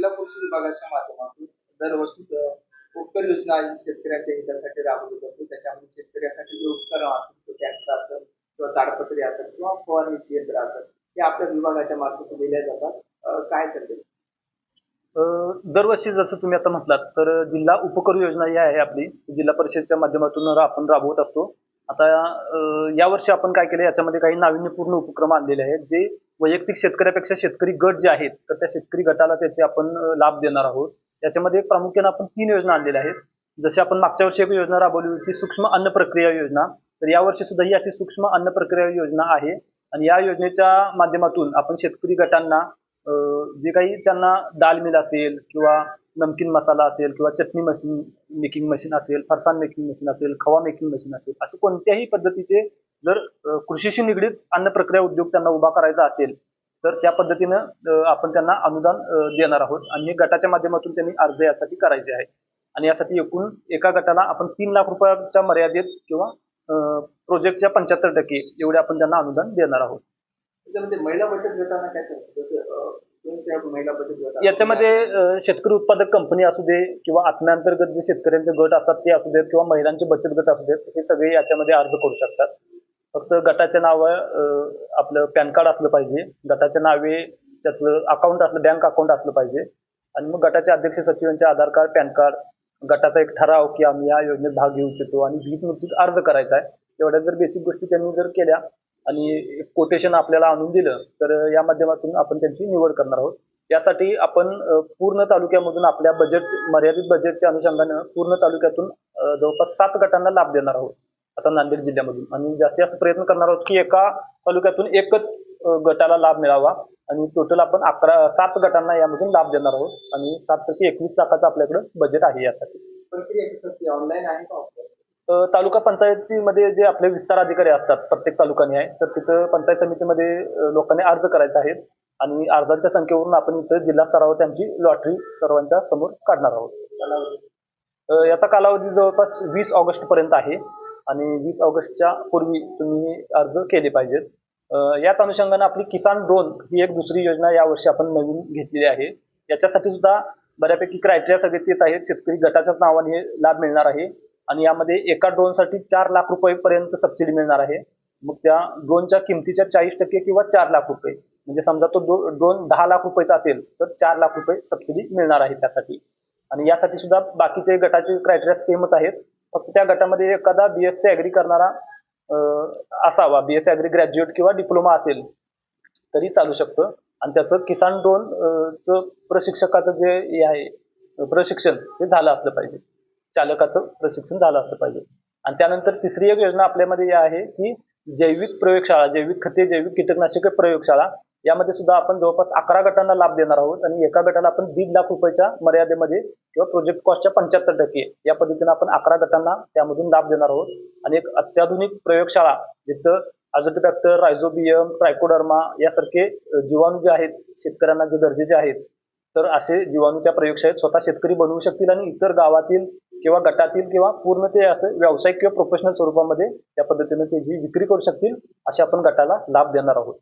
जिल्हा विभागाच्या माध्यमातून दरवर्षी उपकर योजना ही शेतकऱ्यांच्या हितासाठी राबवली जाते. त्याच्यामध्ये शेतकऱ्यासाठी जे उपकरण असतील ट्रॅक्टर असेल किंवा ताडपत्री असेल किंवा फवारणी यंत्र असेल ते आपल्या विभागाच्या मार्फत दिल्या जातात. काय सध्या दरवर्षी जसं तुम्ही आता म्हटलात तर जिल्हा उपकर योजना ही आहे आपली. जिल्हा परिषदच्या माध्यमातून आपण राबवत असतो. आता यावर्षी आपण काय केलं याच्यामध्ये काही नाविन्यपूर्ण उपक्रम आणलेले आहेत जे वैयक्तिक शेतकऱ्यापेक्षा शेतकरी गट जे आहेत तर त्या शेतकरी गटाला त्याचे आपण लाभ देणार आहोत. याच्यामध्ये प्रामुख्याने आपण तीन योजना आणलेल्या आहेत. जसे आपण मागच्या वर्षी एक योजना राबवली होती सूक्ष्म अन्न प्रक्रिया योजना. तर यावर्षी सुद्धा ही अशी सूक्ष्म अन्न प्रक्रिया योजना आहे. आणि या योजनेच्या माध्यमातून आपण शेतकरी गटांना जे काही त्यांना दाल मिल असेल किंवा नमकीन मसाला असेल किंवा चटणी मशीन मेकिंग मशीन असेल फरसाण मेकिंग मशीन असेल खवा मेकिंग मशीन असेल असं कोणत्याही पद्धतीचे जर कृषीशी निगडीत अन्न प्रक्रिया उद्योग त्यांना उभा करायचा असेल तर त्या पद्धतीनं आपण त्यांना अनुदान देणार आहोत. आणि हे गटाच्या माध्यमातून त्यांनी अर्ज यासाठी करायचे आहे. आणि यासाठी एकूण एका गटाला आपण तीन लाख रुपयाच्या मर्यादेत किंवा प्रोजेक्टच्या पंच्याहत्तर टक्के एवढे आपण त्यांना अनुदान देणार आहोत. त्याच्यामध्ये महिला बचत गटांना काय सांगतो जसं महिला बचत गट याच्यामध्ये शेतकरी उत्पादक कंपनी असू दे किंवा आत्म्यांतर्गत जे शेतकऱ्यांचे गट असतात ते असू देत किंवा महिलांचे बचत गट असू देत हे सगळे याच्यामध्ये अर्ज करू शकतात. फक्त गटाच्या नाव आपलं पॅन कार्ड असलं पाहिजे. गटाच्या नावे त्याचं अकाउंट असलं बँक अकाउंट असलं पाहिजे. आणि मग गटाचे अध्यक्ष सचिवांचे आधार कार्ड पॅन कार्ड गटाचा एक ठराव की आम्ही या योजनेत भाग घेऊ इच्छितो आणि भीत नुकतीच अर्ज करायचा आहे. एवढ्या जर बेसिक गोष्टी त्यांनी जर केल्या आणि कोटेशन आपल्याला आणून दिलं तर या माध्यमातून आपण त्यांची निवड करणार आहोत. यासाठी आपण पूर्ण तालुक्यामधून आपल्या बजेट मर्यादित बजेटच्या अनुषंगानं पूर्ण तालुक्यातून जवळपास सात गटांना लाभ देणार आहोत आता नांदेड जिल्ह्यामधून. आणि जास्तीत जास्त प्रयत्न करणार आहोत की एका तालुक्यातून एकच गटाला लाभ मिळावा आणि टोटल आपण अकरा सात गटांना यामधून लाभ देणार आहोत. आणि सात पैकी एकवीस लाखाचं आपल्याकडे बजेट आहे यासाठी. ऑनलाईन आहे का तालुका पंचायतीमध्ये जे आपले विस्तार अधिकारी असतात प्रत्येक तालुकाने आहे तर तिथं पंचायत समितीमध्ये लोकांनी अर्ज करायचे आहेत आणि अर्जांच्या संख्येवरून आपण इथं जिल्हा स्तरावर त्यांची लॉटरी सर्वांच्या समोर काढणार आहोत. याचा कालावधी जवळपास वीस ऑगस्ट पर्यंत आहे आणि वीस ऑगस्टच्या पूर्वी तुम्ही अर्ज केले पाहिजेत. याच अनुषंगाने आपली किसान ड्रोन ही एक दुसरी योजना यावर्षी आपण नवीन घेतलेली आहे. याच्यासाठी सुद्धा बऱ्यापैकी क्रायटेरिया सगळे तेच आहेत. शेतकरी गटाच्याच नावाने लाभ मिळणार आहे. आणि यामध्ये एका ड्रोनसाठी चार लाख रुपयेपर्यंत सबसिडी मिळणार आहे. मग त्या ड्रोनच्या किमतीच्या चाळीस टक्के किंवा चार लाख रुपये. म्हणजे समजा तो ड्रोन दहा लाख रुपयाचा असेल तर चार लाख रुपये सबसिडी मिळणार आहे त्यासाठी. आणि यासाठी सुद्धा बाकीचे गटाचे क्रायटेरिया सेमच आहेत. फक्त त्या गटामध्ये एखादा बीएससी ॲग्री करणारा असावा. बीएससी ॲग्री ग्रॅज्युएट किंवा डिप्लोमा असेल तरी चालू शकतं. आणि त्याचं किसान ड्रोन च प्रशिक्षकाचं जे हे आहे प्रशिक्षण हे झालं असलं पाहिजे. चालकाचं प्रशिक्षण झालं असलं पाहिजे. आणि त्यानंतर तिसरी एक योजना आपल्यामध्ये ही आहे की जैविक प्रयोगशाळा जैविक खते जैविक कीटकनाशके प्रयोगशाळा यामध्ये सुद्धा आपण जवळपास अकरा गटांना लाभ देणार आहोत आणि एका गटाला आपण दीड लाख रुपयाच्या मर्यादेमध्ये किंवा प्रोजेक्ट कॉस्टच्या पंच्याहत्तर टक्के या पद्धतीने आपण अकरा गटांना त्यामधून लाभ देणार आहोत. आणि एक अत्याधुनिक प्रयोगशाळा जिथं अझोटोबॅक्टर रायझोबियम ट्रायकोडर्मा यासारखे जीवाणू जे आहेत शेतकऱ्यांना जे गरजेचे आहेत तर असे जीवाणू त्या प्रयोगशाळेत स्वतः शेतकरी बनवू शकतील आणि इतर गावातील किंवा गटातील किंवा पूर्ण ते असं व्यावसायिक किंवा प्रोफेशनल स्वरूपामध्ये त्या पद्धतीने ते जी विक्री करू शकतील असे आपण गटाला लाभ देणार आहोत.